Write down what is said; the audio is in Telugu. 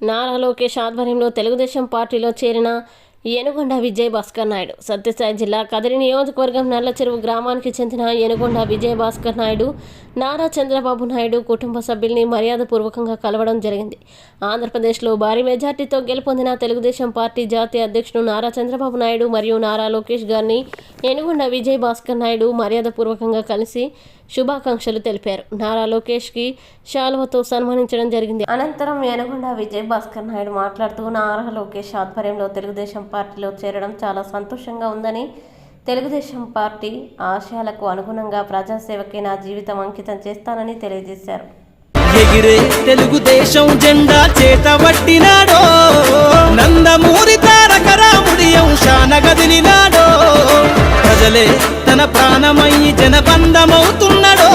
నారా లోకేష్ ఆధ్వర్యంలో తెలుగుదేశం పార్టీలో చేరిన ఏనుగొండ విజయ్ భాస్కర్ నాయుడు. సత్యసాయి జిల్లా కదిరి నియోజకవర్గం నల్ల చెరువు గ్రామానికి చెందిన ఏనుగొండ విజయ్ భాస్కర్ నాయుడు నారా చంద్రబాబు నాయుడు కుటుంబ సభ్యుల్ని మర్యాదపూర్వకంగా కలవడం జరిగింది. ఆంధ్రప్రదేశ్లో భారీ మెజార్టీతో గెలుపొందిన తెలుగుదేశం పార్టీ జాతీయ అధ్యక్షుడు నారా చంద్రబాబు నాయుడు మరియు నారా లోకేష్ గారిని ఏనుగొండ విజయ్ భాస్కర్ నాయుడు మర్యాదపూర్వకంగా కలిసి శుభాకాంక్షలు తెలిపారు. నారా లోకేష్కి శాలువతో సన్మానించడం జరిగింది. అనంతరం ఏనుగొండ విజయ్ భాస్కర్ నాయుడు మాట్లాడుతూ నారా లోకేష్ ఆధ్వర్యంలో తెలుగుదేశం పార్టీలో చేరడం చాలా సంతోషంగా ఉందని తెలుగుదేశం పార్టీ ఆశయాలకు అనుగుణంగా ప్రజాసేవకే నా జీవితం అంకితం చేస్తానని తెలియజేశారు. ఎగిరే తెలుగుదేశం జెండా చేత పట్టినాడో నందమూరి తారక రాముడి అంశాన గదిలినాడో ప్రజలే తన ప్రాణమయ్యి జనబంధమవుతున్నాడో.